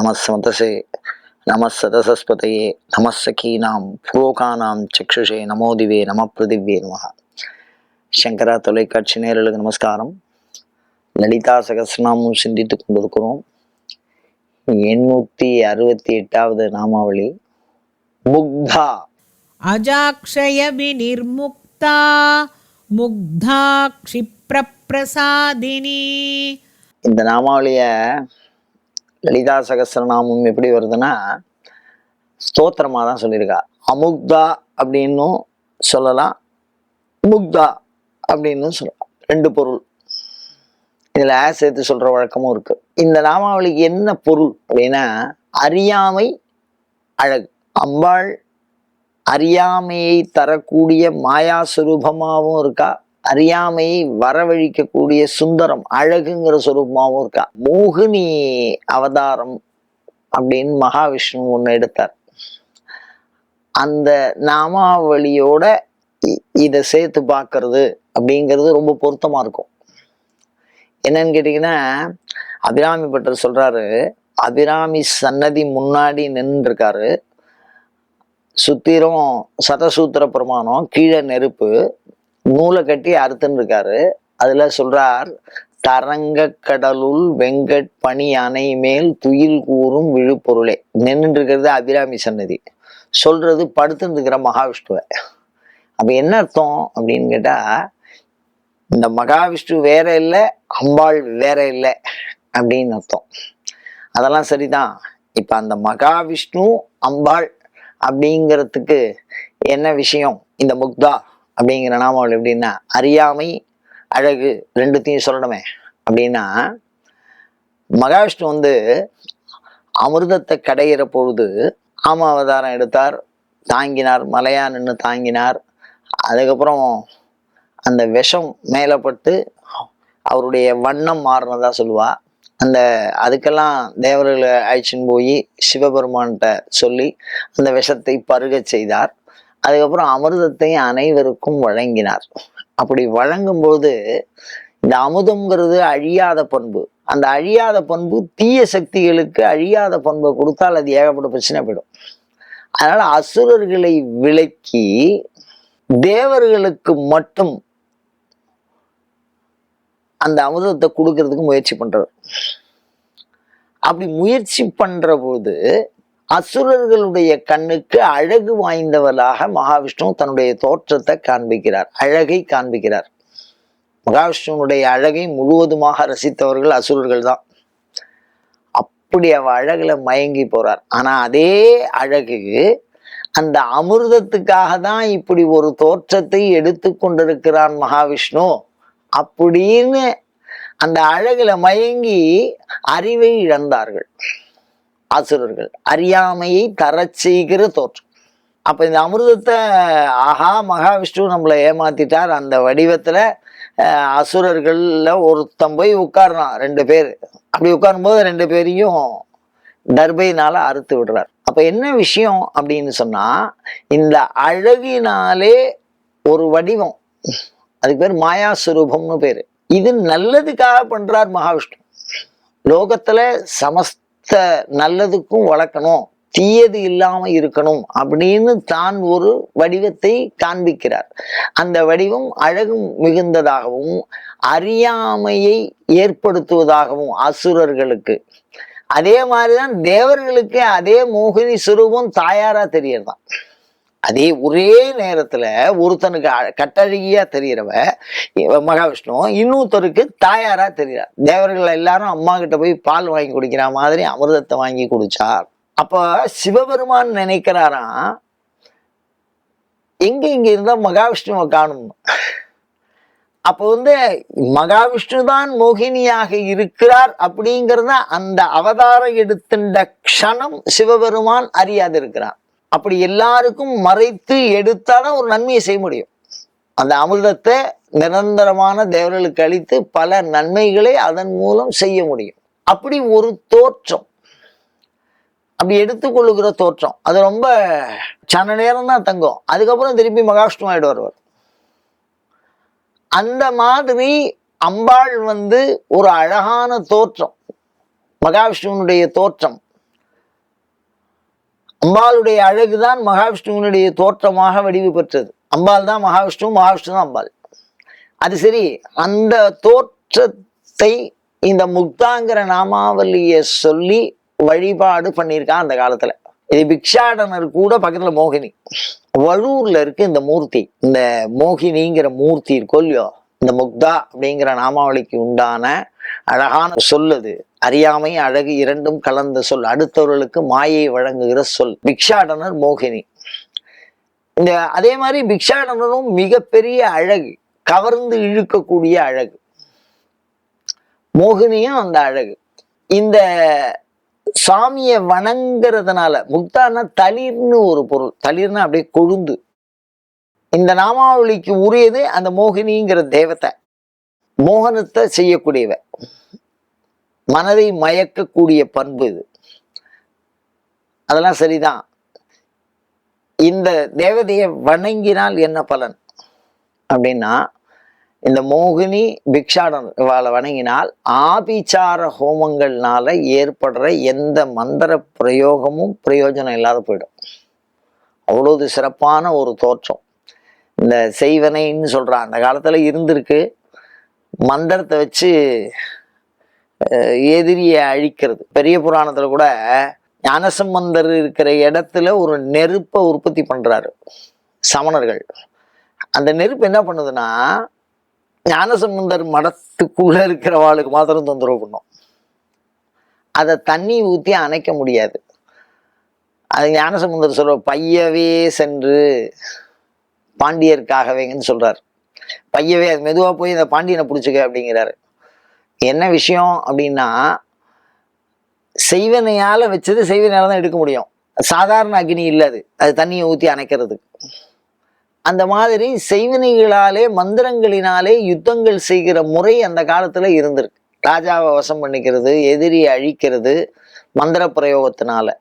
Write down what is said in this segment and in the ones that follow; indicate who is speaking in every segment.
Speaker 1: நமஸ்மதசே நமஸ்சதசஸ்பதையே நமஸ்ஸகீனாம் புரோகானாம் சக்ஷுஷே நமோதிவே நம பிரதிவ்யே நமக சங்கரா தொலைக்காட்சி நேரலுக்கு நமஸ்காரம். லலிதா சகசிரநாமம் சிந்தித்து கொண்டிருக்கிறோம். எண்ணூற்றி அறுபத்தி எட்டாவது நாமாவளி. முக்தா.
Speaker 2: அஜாக்ஷயபி நிர்முக்தா முக்தா க்ஷிப்ரபிரசாதினி
Speaker 1: இந்த நாமாவளியை லலிதா சகசிரநாமம் எப்படி வருதுன்னா ஸ்தோத்திரமாக தான் சொல்லியிருக்கா. அமுக்தா அப்படின்னும் சொல்லலாம். முக்தா அப்படின்னு சொல்லலாம். ரெண்டு பொருள். இதில் ஆ சேர்த்து சொல்கிற வழக்கமும் இருக்குது இந்த நாமாவளிக்கு என்ன பொருள் அப்படின்னா அறியாமை அழகு. அம்பாள் அறியாமையை தரக்கூடிய மாயாஸ்வரூபமாகவும் இருக்கா. அறியாமையை வரவழிக்கக்கூடிய சுந்தரம் அழகுங்கிற சொரூபமாகவும் இருக்கா. மோகினி அவதாரம் அப்படின்னு மகாவிஷ்ணு ஒன்று எடுத்தார். அந்த நாமாவளியோட இ- இதை சேர்த்து பார்க்கறது அப்படிங்கிறது ரொம்ப பொருத்தமா இருக்கும். என்னன்னு கேட்டிங்கன்னா அபிராமி பட்டர் சொல்றாரு அபிராமி சன்னதி முன்னாடி நின்றுருக்காரு. சுத்திரும் சதசூத்திர பிரமாணம் கீழே நெருப்பு நூலை கட்டி அறுத்துன்னு இருக்காரு. அதுல சொல்றார் தரங்க கடலுள் வெங்கட் பனி அணை மேல் துயில் கூறும் விழுப்பொருளே. நின்றுட்டு இருக்கிறது அபிராமி சன்னதி. சொல்றது படுத்துன்னு இருக்கிற மகாவிஷ்ணுவை. அப்ப என்ன அர்த்தம் அப்படின்னு கேட்டா இந்த மகாவிஷ்ணு வேற இல்லை அம்பாள் வேற இல்லை அப்படின்னு அர்த்தம். அதெல்லாம் சரிதான். இப்ப அந்த மகாவிஷ்ணு அம்பாள் அப்படிங்கிறதுக்கு என்ன விஷயம்? இந்த முக்தா அப்படிங்கிற நாமாவளி எப்படின்னா அறியாமை அழகு ரெண்டுத்தையும் சொல்லணுமே. அப்படின்னா மகாவிஷ்ணு வந்து அமிர்தத்தை கடையிற பொழுது ஆம அவதாரம் எடுத்தார் தாங்கினார் மலையா நின்று தாங்கினார். அதுக்கப்புறம் அந்த விஷம் மேலப்பட்டு அவருடைய வண்ணம் மாறினதா சொல்லுவா. அந்த அதுக்கெல்லாம் தேவர்களை அழைச்சின்னு போய் சிவபெருமான்கிட்ட சொல்லி அந்த விஷத்தை பருக செய்தார். அதுக்கப்புறம் அமிர்தத்தை அனைவருக்கும் வழங்கினார். அப்படி வழங்கும்போது இந்த அமுதம்ங்கிறது அழியாத பண்பு. அந்த அழியாத பண்பு தீய சக்திகளுக்கு அழியாத பண்பை கொடுத்தால் அது ஏகப்பட்ட பிரச்சனை போயிடும். அதனால அசுரர்களை விலக்கி தேவர்களுக்கு மட்டும் அந்த அமிர்தத்தை கொடுக்கறதுக்கு முயற்சி பண்றார். அப்படி முயற்சி பண்ற போது அசுரர்களுடைய கண்ணுக்கு அழகு வாய்ந்தவராக மகாவிஷ்ணு தன்னுடைய தோற்றத்தை காண்பிக்கிறார் அழகை காண்பிக்கிறார். மகாவிஷ்ணுனுடைய அழகை முழுவதுமாக ரசித்தவர்கள் அசுரர்கள் தான். அப்படி அவ அழகுல மயங்கி போறார். ஆனா அதே அழகுக்கு அந்த அமிர்தத்துக்காக தான் இப்படி ஒரு தோற்றத்தை எடுத்து கொண்டிருக்கிறான் மகாவிஷ்ணு. அப்படின்னு அந்த அழகுல மயங்கி அறிவை இழந்தார்கள். அசுரர்கள் அறியாமையை தர செய்கிற தோற்றம் அப்போ இந்த அமிர்தத்தை ஆஹா மகாவிஷ்ணு நம்மளை ஏமாத்திட்டார். அந்த வடிவத்தில் அசுரர்களில் ஒருத்தன் போய் உட்கார்றான் ரெண்டு பேர். அப்படி உட்காரும்போது ரெண்டு பேரையும் தர்பையினால அறுத்து விடுறார். அப்போ என்ன விஷயம் அப்படின்னு சொன்னால் இந்த அழகினாலே ஒரு வடிவம். அதுக்கு பேர் மாயா சுரூபம்னு இது நல்லதுக்காக பண்ணுறார் மகாவிஷ்ணு. லோகத்தில் சமஸ்த நல்லதுக்கும் வளர்க்கணும் தீயது இல்லாம இருக்கணும் அப்படின்னு தான் ஒரு வடிவத்தை காண்பிக்கிறார். அந்த வடிவம் அழகு மிகுந்ததாகவும் அறியாமையை ஏற்படுத்துவதாகவும் அசுரர்களுக்கு. அதே மாதிரிதான் தேவர்களுக்கு அதே மோகினி சுரூபம் தாயாரா தெரியறதான் அதே ஒரே நேரத்துல ஒருத்தனுக்கு கட்டழகியாக கட்டழகியா மகாவிஷ்ணு இன்னொருத்தருக்கு தாயாரா தெரிகிறார் தேவர்கள் எல்லாரும் அம்மா கிட்ட போய் பால் வாங்கி குடிக்கிற மாதிரி அமிர்தத்தை வாங்கி குடிச்சார் அப்ப சிவபெருமான் நினைக்கிறாராம் எங்கே இங்கே இருந்தா மகாவிஷ்ணுவை காணும் அப்போ வந்து மகாவிஷ்ணு தான் மோகினியாக இருக்கிறார் அப்படிங்கிறத அந்த அவதாரம் எடுத்துட்ட க்ஷணம் சிவபெருமான் அறியாது இருக்கிறான் அப்படி எல்லாருக்கும் மறைத்து எடுத்தாலும் ஒரு நன்மையை செய்ய முடியும். அந்த அமிர்தத்தை நிரந்தரமான தேவர்களுக்கு அளித்து பல நன்மைகளை அதன் மூலம் செய்ய முடியும். அப்படி ஒரு தோற்றம். அப்படி எடுத்துக்கொள்ளுகிற தோற்றம். அது ரொம்ப சன நேரம் தான் தங்கும். அதுக்கப்புறம் திருப்பி மகாவிஷ்ணு ஆயிடு வருவார் அந்த மாதிரி அம்பாள் வந்து ஒரு அழகான தோற்றம். மகாவிஷ்ணுவனுடைய தோற்றம். அம்பாளுடைய அழகு தான் மகாவிஷ்ணுவினுடைய தோற்றமாக வடிவு பெற்றது. அம்பாள் தான் மகாவிஷ்ணு மகாவிஷ்ணு தான் அம்பாள். அது சரி அந்த தோற்றத்தை இந்த முக்தாங்கிற நாமாவலிய சொல்லி வழிபாடு பண்ணியிருக்கான் அந்த காலத்துல. இது பிக்ஷாடனர் கூட பக்கத்துல மோகினி. வழூர்ல இருக்கு இந்த மூர்த்தி. இந்த மோகினிங்கிற மூர்த்தி இருக்கோ இல்லையோ இந்த முக்தா அப்படிங்கிற நாமாவளிக்கு உண்டான அழகான சொல்லது. அறியாமை அழகு இரண்டும் கலந்த சொல். அடுத்தவர்களுக்கு மாயை வழங்குகிற சொல். பிக்ஷாடனர் மோகினி. இந்த அதே மாதிரி பிக்ஷாடனரும் மிகப்பெரிய அழகு. கவர்ந்து இழுக்கக்கூடிய அழகு. மோகினியும் அந்த அழகு. இந்த சாமியை வணங்குறதுனால முக்தானா தளிர்னு ஒரு பொருள். தளிர்னா அப்படியே கொழுந்து. இந்த நாமாவளிக்கு உரியது அந்த மோகினிங்கிற தேவத்தை. மோகனத்தை செய்யக்கூடியவ மனதை மயக்கக்கூடிய பண்பு இது. அதெல்லாம் சரிதான். இந்த தேவதையை வணங்கினால் என்ன பலன்? அப்படின்னா இந்த மோகினி பிக்ஷாடன் இவாளை வணங்கினால் ஆபிச்சார ஹோமங்கள்னால ஏற்படுற எந்த மந்திர பிரயோகமும் பிரயோஜனம் இல்லாத போயிடும். அவ்வளவு சிறப்பான ஒரு தோற்றம். இந்த செய்வனைன்னு சொல்கிறான் அந்த காலத்துல இருந்திருக்கு. மந்திரத்தை வச்சு எதிரியை அழிக்கிறது. பெரிய புராணத்துல கூட ஞானசம்பந்தர் இருக்கிற இடத்துல ஒரு நெருப்பை உற்பத்தி பண்றாரு சமணர்கள். அந்த நெருப்பு என்ன பண்ணுதுன்னா ஞானசம்பந்தர் மடத்துக்குள்ள இருக்கிறவாளுக்கு மாத்திரம் தொந்தரவு பண்ணும். அதை தண்ணி ஊற்றி அணைக்க முடியாது. அது ஞானசம்பந்தர் சொல்ற பையவே சென்று பாண்டியருக்காகவேங்கன்னு சொல்றாரு. பையவே அது மெதுவா போய் இந்த பாண்டியனை பிடிச்சிக்க அப்படிங்கிறாரு. என்ன விஷயம் அப்படின்னா செய்வனையால வச்சது செய்வனையால் தான் எடுக்க முடியும். சாதாரண அக்னி இல்லை அது. அது தண்ணியை ஊற்றி அணைக்கிறதுக்கு. அந்த மாதிரி செய்வினைகளாலே மந்திரங்களினாலே யுத்தங்கள் செய்கிற முறை அந்த காலத்துல இருந்திருக்கு. ராஜாவை வசம் பண்ணிக்கிறது எதிரியை அழிக்கிறது மந்திர பிரயோகத்தினால.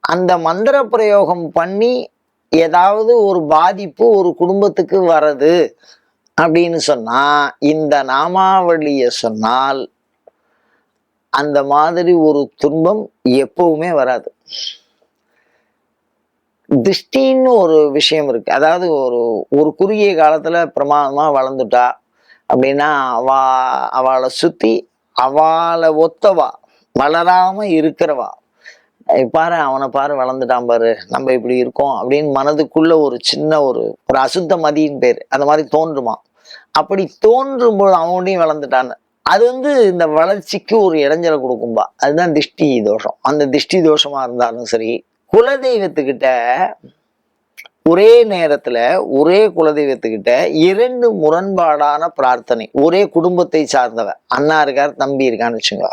Speaker 1: அந்த மந்திர பிரயோகம் பண்ணி ஏதாவது ஒரு பாதிப்பு ஒரு குடும்பத்துக்கு வர்றது அப்படின்னு சொன்னா இந்த நாமாவளியை சொன்னால் அந்த மாதிரி ஒரு துன்பம் எப்பவுமே வராது. திருஷ்டின்னு ஒரு விஷயம் இருக்கு. அதாவது ஒரு ஒரு குறுகிய காலத்துல பிரமாதமா வளர்ந்துட்டா அப்படின்னா அவா அவளை சுத்தி அவளை ஒத்தவா வளராம இருக்கிறவா பாரு அவனை பாரு வளர்ந்துட்டான் பாரு நம்ம இப்படி இருக்கோம் அப்படின்னு மனதுக்குள்ள ஒரு சின்ன ஒரு ஒரு அசுத்த மதியின் பேர். அந்த மாதிரி தோன்றுமா? அப்படி தோன்றும் போது அவனையும் வளர்ந்துட்டான்னு அது வந்து இந்த வளர்ச்சிக்கு ஒரு இடைஞ்சலை கொடுக்கும்பா. அதுதான் திஷ்டி தோஷம். அந்த திஷ்டி தோஷமா இருந்தாலும் சரி குலதெய்வத்துக்கிட்ட ஒரே நேரத்துல ஒரே குலதெய்வத்துக்கிட்ட இரண்டு முரண்பாடான பிரார்த்தனை. ஒரே குடும்பத்தை சார்ந்தவ அண்ணா இருக்கார் தம்பி இருக்கான்னு வச்சுங்க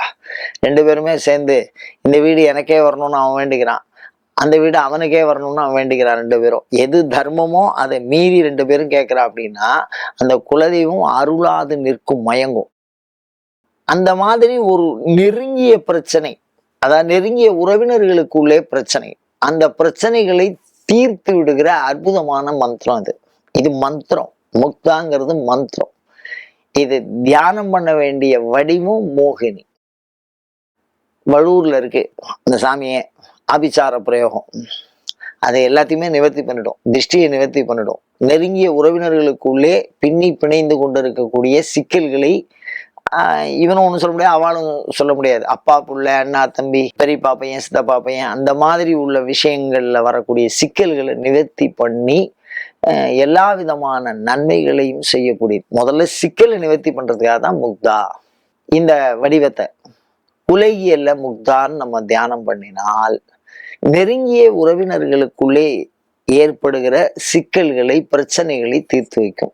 Speaker 1: ரெண்டு பேருமே சேர்ந்து இந்த வீடு எனக்கே வரணும்னு அவன் வேண்டிக்கிறான். அந்த வீடு அவனுக்கே வரணும்னு அவன் வேண்டிக்கிறான் ரெண்டு பேரும். எது தர்மமோ அதை மீறி ரெண்டு பேரும் கேட்குறா அப்படின்னா அந்த குலதெய்வம் அருளாது நிற்கும் மயங்கும். அந்த மாதிரி ஒரு நெருங்கிய பிரச்சனை அதாவது நெருங்கிய உறவினர்களுக்குள்ளே பிரச்சனை. அந்த பிரச்சனைகளை தீர்த்து விடுகிற அற்புதமான மந்திரம் இது இது மந்திரம். முக்தாங்கிறது மந்திரம். இது தியானம் பண்ண வேண்டிய வடிவம் மோகினி. வலூர்ல இருக்கு அந்த சாமியே ஆபிச்சார பிரயோகம். அதை எல்லாத்தையுமே நிவர்த்தி பண்ணிடும். திருஷ்டியை நிவர்த்தி பண்ணிடும். நெருங்கிய உறவினர்களுக்குள்ளே பின்னி பிணைந்து கொண்டிருக்கக்கூடிய சிக்கல்களை இவனும் ஒன்றும் சொல்ல முடியாது அவளும் சொல்ல முடியாது. அப்பா புள்ள அண்ணா தம்பி பெரியப்பா பையன் சித்தப்பா பையன் அந்த மாதிரி உள்ள விஷயங்கள்ல வரக்கூடிய சிக்கல்களை நிவர்த்தி பண்ணி எல்லா விதமான நன்மைகளையும் செய்யக்கூடிய முதல்ல சிக்கலை நிவர்த்தி பண்றதுக்காக தான் முக்தா. இந்த வடிவத்தை உலகியல்ல முக்தான்னு நம்ம தியானம் பண்ணினால் நெருங்கிய உறவினர்களுக்குள்ளே ஏற்படுகிற சிக்கல்களை பிரச்சனைகளை தீர்த்து வைக்கும்.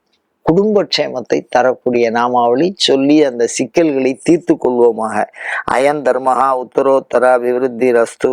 Speaker 1: குடும்பக்ஷேமத்தை தரக்கூடிய நாமாவளி சொல்லி அந்த சிக்கல்களை தீர்த்து கொள்வோமாக. அயன் தர்மஹா உத்தரோத்தர அபிவிருத்தி ரஸ்து